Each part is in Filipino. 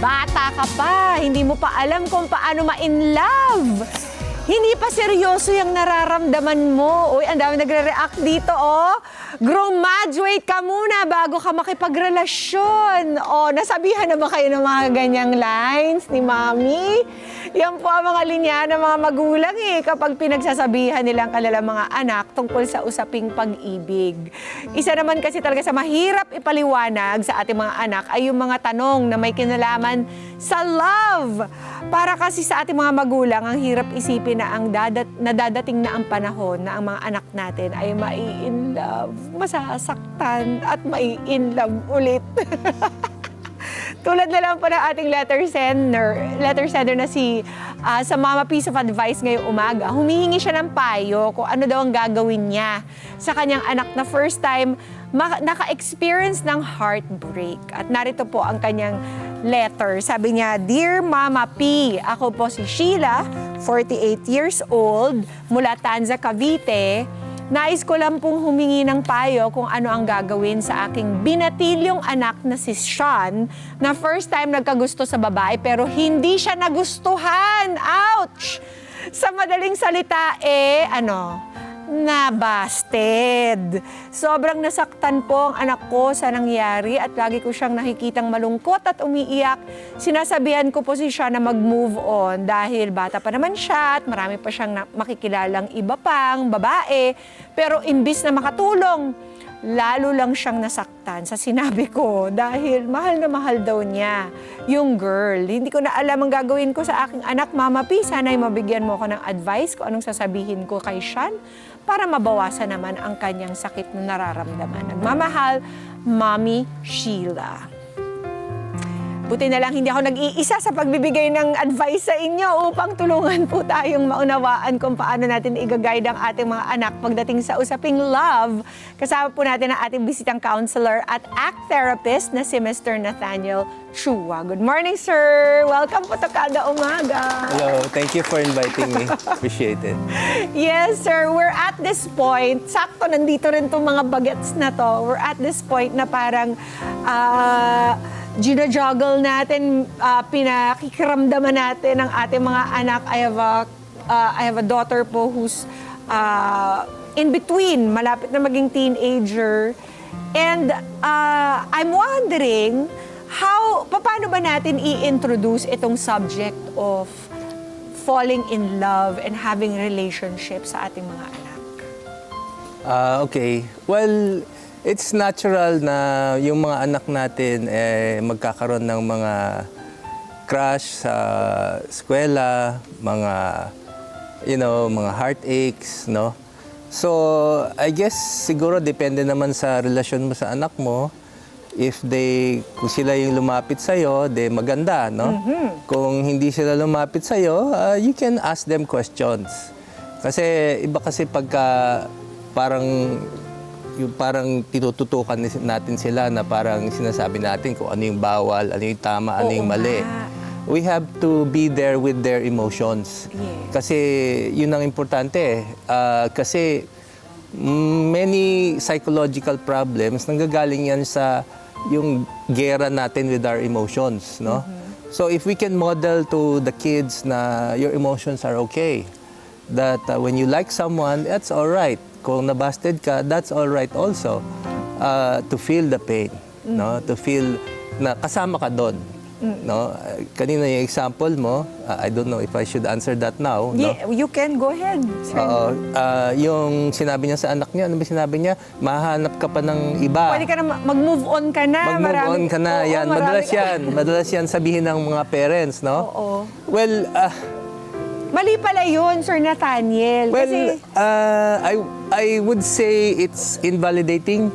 Bata ka pa, hindi mo pa alam kung paano ma-in love. Hindi pa seryoso yung nararamdaman mo. Uy, ang dami nagre-react dito, oh. Graduate ka muna bago ka makipagrelasyon. Oh, nasabihan na ba kayo ng mga ganyang lines ni Mami? Yan po ang mga linya ng mga magulang eh kapag pinagsasabihan nilang kanilang mga anak tungkol sa usaping pag-ibig. Isa naman kasi talaga sa mahirap ipaliwanag sa ating mga anak ay yung mga tanong na may kinalaman sa love. Para kasi sa ating mga magulang, ang hirap isipin na ang dadat, nadadating na ang panahon na ang mga anak natin ay mai-in love, masasaktan at mai-in love ulit. Tulad na lang po ng ating letter sender, letter sender na si ah, sa Mama Piece of Advice ngayong umaga. Humihingi siya ng payo kung ano daw ang gagawin niya sa kanyang anak na first time naka-experience ng heartbreak. At narito po ang kanyang letter. Sabi niya, Dear Mama P, ako po si Sheila, 48 years old, mula Tanza, Cavite. Nais ko lang pong humingi ng payo kung ano ang gagawin sa aking binatilyong anak na si Sean na first time nagkagusto sa babae pero hindi siya nagustuhan. Ouch! Sa madaling salita, eh, ano, nabasted. Sobrang nasaktan po ang anak ko sa nangyari at lagi ko siyang nakikitang malungkot at umiiyak. Sinasabihan ko po si siya na mag-move on dahil bata pa naman siya at marami pa siyang na- makikilalang iba pang babae. Pero imbis na makatulong, lalo lang siyang nasaktan sa sinabi ko dahil mahal na mahal daw niya yung girl. Hindi ko na alam ang gagawin ko sa aking anak, Mama P. Sana'y mabigyan mo ko ng advice kung anong sasabihin ko kay Sean para mabawasan naman ang kanyang sakit na nararamdaman. Nagmamahal, Mommy Sheila. Buti na lang hindi ako nag-iisa sa pagbibigay ng advice sa inyo upang tulungan po tayong maunawaan kung paano natin i-guide ang ating mga anak pagdating sa usaping love. Kasama po natin ang ating bisitang counselor at act therapist na si Mr. Nathaniel Chua. Good morning, sir! Welcome po to Kada Umaga! Hello, thank you for inviting me. Appreciate it. Yes, sir. We're at this point, sakto nandito rin itong mga bagets na to. We're at this point na parang uh, gina-juggle natin, uh, pinakikiramdaman natin ang ating mga anak. I have a, uh, I have a daughter po who's uh, in between, malapit na maging teenager. And uh, I'm wondering, how, paano ba natin i-introduce itong subject of falling in love and having relationships sa ating mga anak. Ah, okay. Well, it's natural na yung mga anak natin eh, magkakaroon ng mga crush sa eskwela, mga, you know, mga heartaches, no? So, I guess siguro depende naman sa relasyon mo sa anak mo. If they, kung sila yung lumapit sa'yo, de maganda, no? Kung hindi sila lumapit sa'yo, ah, you can ask them questions. Kasi iba kasi pagka parang yung parang tinututukan natin sila na parang sinasabi natin kung ano yung bawal, ano yung tama, ano Oo yung mali. nga. We have to be there with their emotions. Yes. Kasi yun ang importante. Ah, kasi mm, many psychological problems nanggagaling yan sa yung gera natin with our emotions, no? So if we can model to the kids na your emotions are okay, that uh, when you like someone, that's all right. Kung nabasted ka, that's all right also. Uh, to feel the pain, no? To feel na kasama ka doon. No? Uh, Kanina yung example mo, uh, I don't know if I should answer that now, no? Yeah, you can go ahead. Oo. Ah, yung sinabi niya sa anak niya, ano ba sinabi niya? Mahanap ka pa ng iba. Pwede ka na ma- mag-move on ka na. Mag-move Marami- on ka na. Oo, yan. Madalas ka- yan. Madalas yan sabihin ng mga parents, no? Oo. Well, ah, Mali pala yun, Sir Nathaniel. well, Kasi, ah, I, I would say it's invalidating.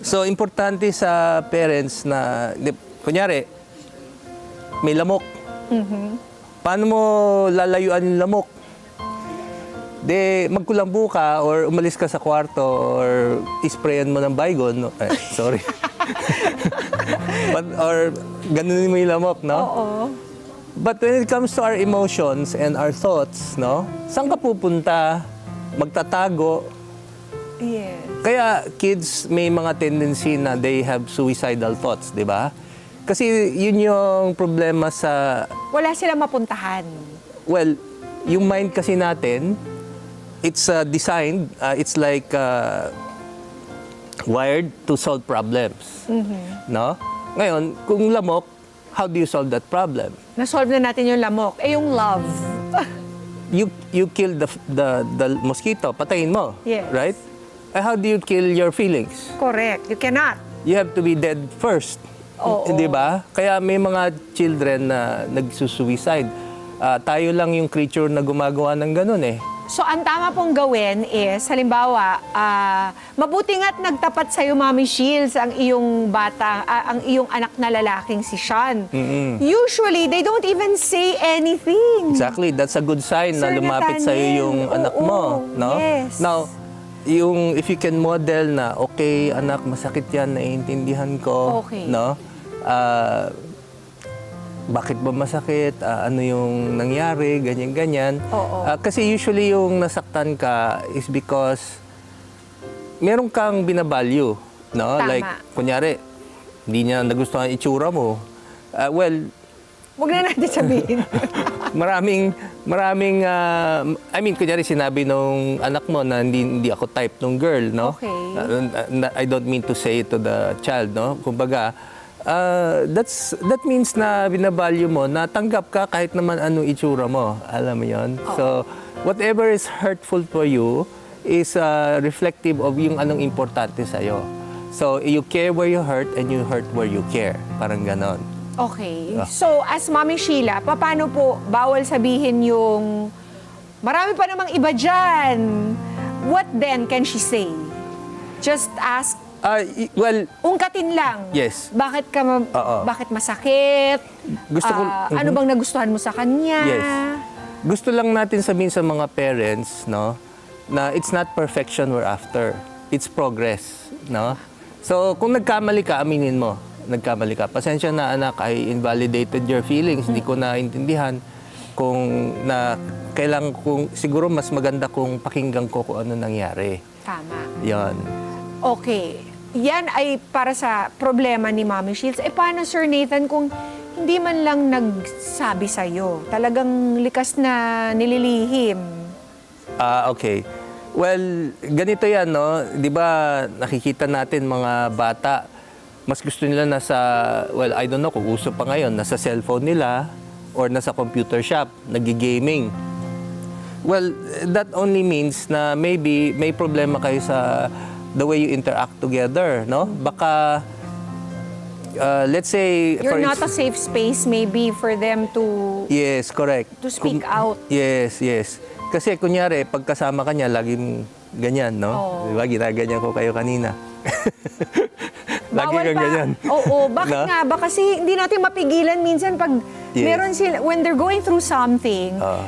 So, importante sa parents na, di, kunyari, may lamok. Paano mo lalayuan yung lamok? De, magkulambo ka or umalis ka sa kwarto or isprayan mo ng baygon. No? Eh, sorry. But, or ganunin mo yung lamok, no? oo. But when it comes to our emotions and our thoughts, no? Saan ka pupunta? Magtatago? Yes. Kaya kids may mga tendency na they have suicidal thoughts, di ba? Kasi yun yung problema sa Wala silang mapuntahan. Well, yung mind kasi natin, it's uh, designed, uh, it's like uh, wired to solve problems. No? Ngayon, kung lamok, how do you solve that problem? Nasolve na natin yung lamok. Eh, yung love. You you kill the the the mosquito, patayin mo, Yes. right? Eh, how do you kill your feelings? Correct. You cannot. You have to be dead first. Oo. Hindi ba? Kaya may mga children na nagsusuicide. Ah, tayo lang yung creature na gumagawa ng ganun eh. So, ang tama pong gawin is, halimbawa, ah, mabuti nga't nagtapat sa'yo, Mami Shields, ang iyong bata, ah, ang iyong anak na lalaking si Sean. Usually, they don't even say anything. Exactly, that's a good sign na Sir lumapit sa Nathaniel, yung anak oo, mo, no? yes. Now, yung if you can model na okay, anak, masakit 'yan, naiintindihan ko, Okay. no? Ah, bakit ba masakit? Ah, ano yung nangyari? Ganyan ganyan. Oo. Ah, kasi usually yung nasaktan ka is because meron kang binabalyo, no? Tama. Like kunyari, hindi niya nagustuhan ang itsura mo. Ah, well, Huwag na natin sabihin. maraming maraming ah, I mean kunyari sinabi nung anak mo na hindi, hindi ako type nung girl no Okay. Na- I don't mean to say it to the child no kumbaga ah, that's that means na binabalyo mo na tanggap ka kahit naman anong itsura mo alam mo yon so whatever is hurtful for you is ah, reflective of yung anong importante sa so you care where you hurt and you hurt where you care parang ganon Okay. Ah. So, as Mami Sheila, paano po bawal sabihin yung marami pa namang iba dyan? What then can she say? Just ask, Ah, y- well ungkatin lang. Yes. Bakit ka ma- Oo. bakit masakit? Gusto ko- Ah, Ano Mhm. bang nagustuhan mo sa kanya? Yes. Gusto lang natin sabihin sa mga parents, no, na it's not perfection we're after. It's progress, no? So, kung nagkamali ka, aminin mo. Nagkamali ka. Pasensya na anak, I invalidated your feelings. Hindi ko naintindihan kung na kailangan kung siguro mas maganda kung pakinggan ko kung ano nangyari. Tama. 'Yon. Okay. Yan ay para sa problema ni Mami Shields. Eh paano Sir Nathan kung hindi man lang nagsabi sa'yo? Talagang likas na nililihim. Ah, okay. Well, ganito yan, no? Di ba nakikita natin mga bata, mas gusto nila nasa, well, I don't know kung uso pa ngayon, nasa cellphone nila or nasa computer shop, nagigaming. Well, that only means na maybe may problema kayo sa the way you interact together, no? Baka, uh, let's say... You're not a safe space maybe for them to... Yes, correct. To speak Kung- out. Yes, yes. Kasi kunyari, pagkasama ka niya, laging ganyan, no? Oo. Di ba? Ginaganyan ko kayo kanina. Lagi Bawal kang pa. ganyan. Oo, bakit No? nga ba? Kasi hindi natin mapigilan minsan pag Yes. meron sila, when they're going through something, Ah.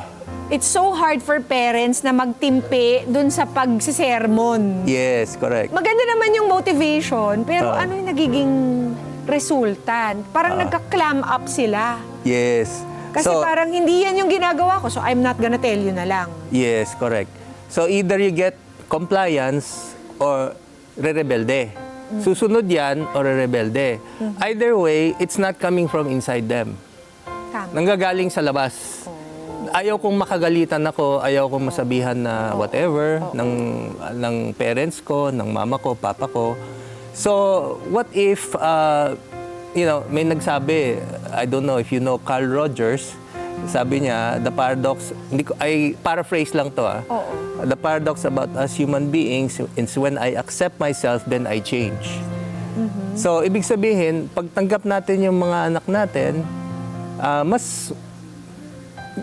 It's so hard for parents na magtimpi dun sa pagsisermon. yes, correct. Maganda naman yung motivation, pero Ah. ano yung nagiging resultant? Parang nagka-clam up sila. Yes. Kasi so, parang hindi yan yung ginagawa ko, so I'm not gonna tell you na lang. Yes, correct. So either you get compliance or re-rebelde. Mm. Susunod yan or re-rebelde. Mm-hmm. Either way, it's not coming from inside them. Tama. Nanggagaling sa labas. Ayaw kong makagalitan ako, ayaw kong masabihan na whatever ng ng parents ko, ng mama ko, papa ko. So, what if uh, you know, may nagsabi, I don't know if you know Carl Rogers, sabi niya, the paradox, hindi ko, I paraphrase lang to ah. Oo. The paradox about us human beings is when I accept myself, then I change. So, ibig sabihin, pag tanggap natin yung mga anak natin, ah, mas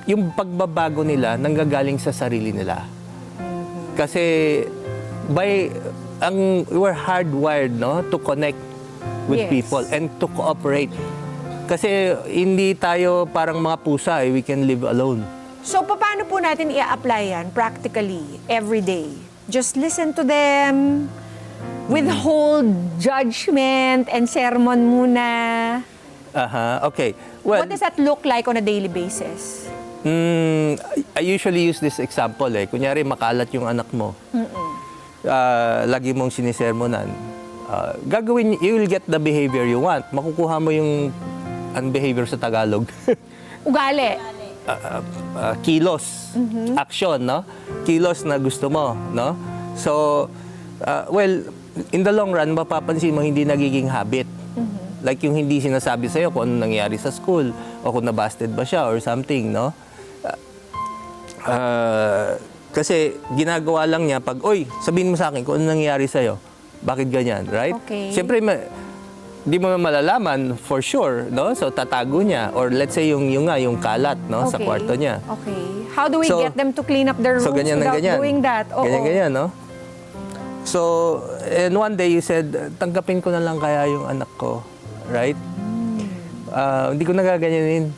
yung pagbabago nila nanggagaling sa sarili nila. Kasi by ang we're hardwired no to connect with Yes. people and to cooperate. Kasi hindi tayo parang mga pusa, eh, we can live alone. So, paano po natin i-apply yan practically, every day? Just listen to them, withhold judgment and sermon muna. Aha, okay. Well, What does that look like on a daily basis? Mm, I usually use this example eh. Kunyari, makalat yung anak mo. Ah, lagi mong sinisermonan. Ah, gagawin, you will get the behavior you want. Makukuha mo yung ang behavior sa Tagalog? Ugali. uh, uh, kilos, action, no? Kilos na gusto mo, no? So, uh, well, in the long run, mapapansin mo hindi nagiging habit. Like yung hindi sinasabi sa'yo kung ano nangyari sa school o kung nabasted ba siya or something, no? Uh, kasi ginagawa lang niya pag, oy, sabihin mo sa akin kung ano nangyari sa'yo. Bakit ganyan, right? Okay. Siyempre, di mo malalaman for sure, no? So tatago niya or let's say yung yung nga yung kalat, no, sa Okay. kwarto niya. Okay. How do we So- get them to clean up their rooms So ganyan without ganyan. doing that? Oo. Ganyan ganyan, no? So, and one day you said, tanggapin ko na lang kaya yung anak ko, right? Ah, hindi ko nagaganyanin.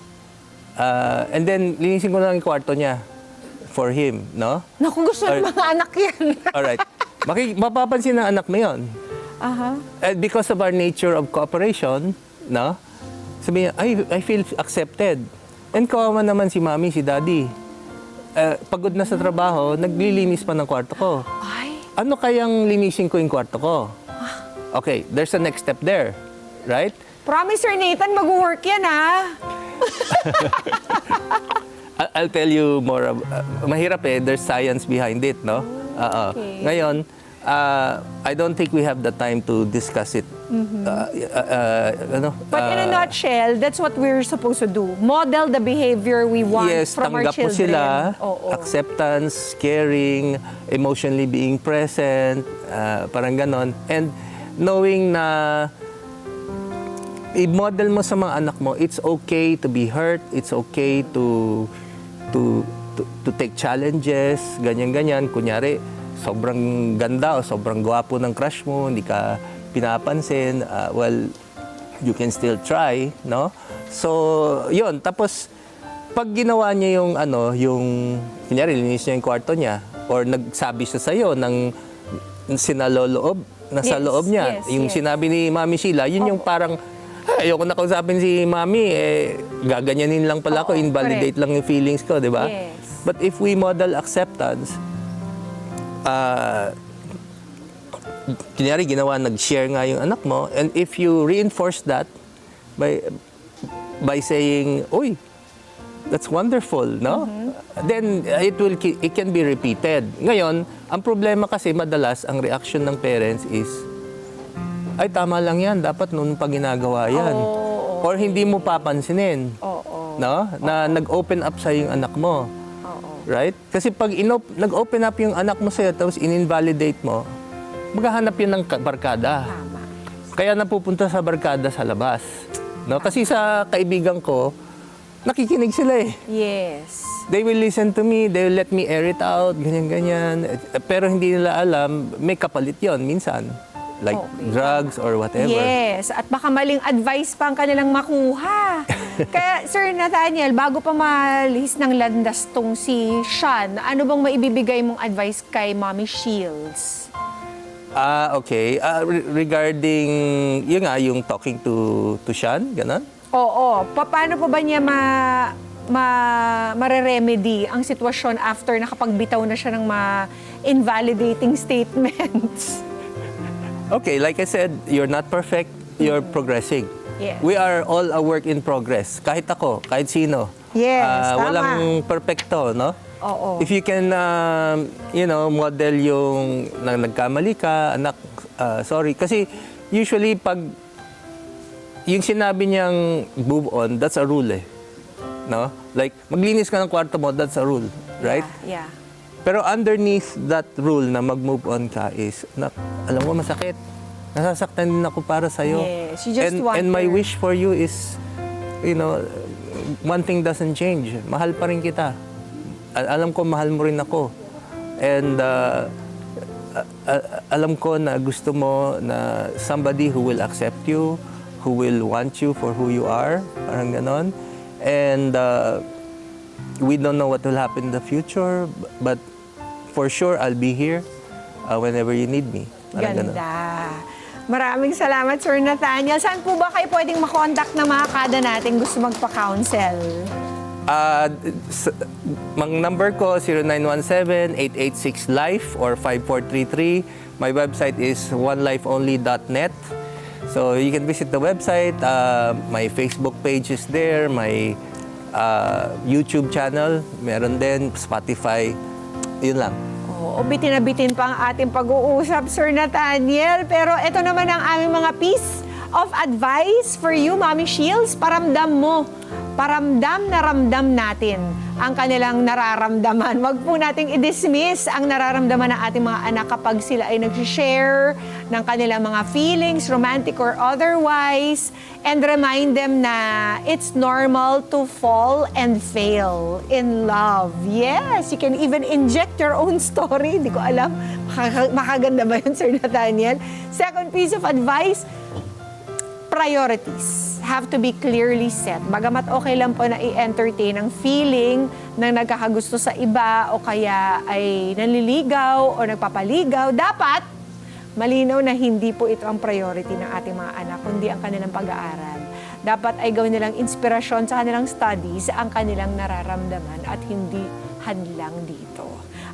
Ah, and then, linisin ko na lang yung kwarto niya for him, no? Naku, gusto ng Or- mga anak yan. Alright. Maki- mapapansin ng anak mo yun. Aha. And because of our nature of cooperation, no? Sabi niya, I, I feel accepted. And kawawa naman si mami, si daddy. Eh, pagod na sa trabaho, naglilinis pa ng kwarto ko. Ay. Ano kayang linisin ko yung kwarto ko? Okay, there's a next step there. Right? Promise, Sir Nathan, mag-work yan, ha? I'll tell you more. uh, mahirap eh. There's science behind it, no? Oo. Okay. Ngayon, uh, I don't think we have the time to discuss it. Uh, uh, uh, ano, Mm-hmm. But in a uh, nutshell, that's what we're supposed to do. Model the behavior we want yes, from our tanggap mo children. sila. Oo. Acceptance, caring, emotionally being present, uh, parang ganon. And knowing na i-model mo sa mga anak mo, it's okay to be hurt, it's okay to to to, to take challenges, ganyan-ganyan. Kunyari, sobrang ganda o sobrang gwapo ng crush mo, hindi ka pinapansin, uh, well, you can still try, no? So, yun. Tapos, pag ginawa niya yung ano, yung, kunyari, linis niya yung kwarto niya, or nagsabi siya sa'yo ng sinaloloob, nasa Yes, loob niya. yes, yung yes. sinabi ni Mami Sheila, yun yung parang, "Ay, ayoko na kausapin si Mami, eh, gaganyanin lang pala ako, invalidate lang yung feelings ko, di ba? Yes. But if we model acceptance, ah, kunyari ginawa, nag-share nga yung anak mo, and if you reinforce that by by saying, "Uy, that's wonderful," no? Then uh, it will ki- it can be repeated. Ngayon, ang problema kasi madalas ang reaction ng parents is ay tama lang 'yan, dapat noon pa ginagawa 'yan. Oo, Or hindi mo papansinin. Oo. No? Na nag-open up sa yung anak mo. Oo. Right? Kasi pag inop- nag-open up yung anak mo sa'yo tapos in-invalidate mo, maghahanap yun ng ka- barkada. Tama. Kaya napupunta sa barkada sa labas. No? Kasi sa kaibigan ko, nakikinig sila eh. Yes. They will listen to me, they will let me air it out, ganyan-ganyan. Eh, Pero hindi nila alam, may kapalit yon minsan. Like Okay. drugs or whatever. Yes, at baka maling advice pa ang kanilang makuha. Kaya, Sir Nathaniel, bago pa malihis ng landas tong si Sean, ano bang maibibigay mong advice kay Mommy Shields? Ah, okay. Ah, re- regarding, yun nga, yung talking to, to Sean, ganon? Oo, pa- paano pa ba niya ma ma mare-remedy ang sitwasyon after nakapagbitaw na siya ng mga invalidating statements? Okay, like I said, you're not perfect, you're progressing. Yes. We are all a work in progress. Kahit ako, kahit sino. Yes, Ah, tama. Walang perfecto, no? Oo. If you can, um, you know, model yung na nagkamali ka, anak, ah, sorry. Kasi usually pag yung sinabi niyang move on, that's a rule eh. No? Like, maglinis ka ng kwarto mo, that's a rule. Right? Yeah. Pero underneath that rule na mag-move on ka is, nak, alam mo, masakit. Nasasaktan din ako para sa'yo. Yes, you just and, want and my her- wish for you is, you know, one thing doesn't change. Mahal pa rin kita. Al- alam ko, mahal mo rin ako. And uh, alam ko na gusto mo na somebody who will accept you, who will want you for who you are, parang ganon. And uh, we don't know what will happen in the future, but for sure I'll be here uh, whenever you need me. Parang. Ganda. Maraming salamat, Sir Nathaniel. Saan po ba kayo pwedeng makontak ng mga kada natin gusto magpa-counsel? Uh, s- mang number ko 0917-886-LIFE or 5433. My website is onelifeonly.net. So you can visit the website. Uh, my Facebook page is there. My uh, YouTube channel, meron din. Spotify. Yun lang. Oo, bitin na bitin pa ang ating pag-uusap, Sir Nathaniel. Pero ito naman ang aming mga piece of advice for you, Mommy Shields. Paramdam mo. Paramdam na ramdam natin ang kanilang nararamdaman. Huwag po nating i-dismiss ang nararamdaman ng ating mga anak kapag sila ay nag-share ng kanilang mga feelings, romantic or otherwise, and remind them na it's normal to fall and fail in love. Yes, you can even inject your own story. Hindi ko alam. Makaganda ba yun, Sir Nathaniel? Second piece of advice, priorities have to be clearly set. Bagamat okay lang po na i-entertain ang feeling ng nagkakagusto sa iba o kaya ay nanliligaw o nagpapaligaw, dapat malinaw na hindi po ito ang priority ng ating mga anak, kundi ang kanilang pag-aaral. Dapat ay gawin nilang inspirasyon sa kanilang studies ang kanilang nararamdaman at hindi hadlang dito.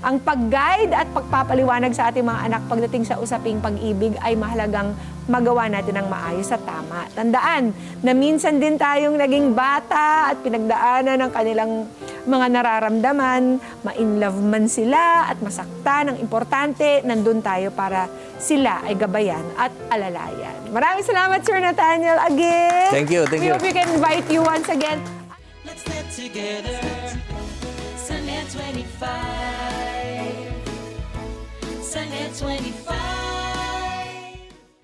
Ang pag-guide at pagpapaliwanag sa ating mga anak pagdating sa usaping pag-ibig ay mahalagang magawa natin ng maayos at tama. Tandaan na minsan din tayong naging bata at pinagdaanan ng kanilang mga nararamdaman, ma-inlove man sila at masaktan. Ang importante, nandun tayo para sila ay gabayan at alalayan. Maraming salamat, Sir Nathaniel, again. Thank you, thank We you. hope we can invite you once again. Let's get together. Sunday 25. Sunday 25.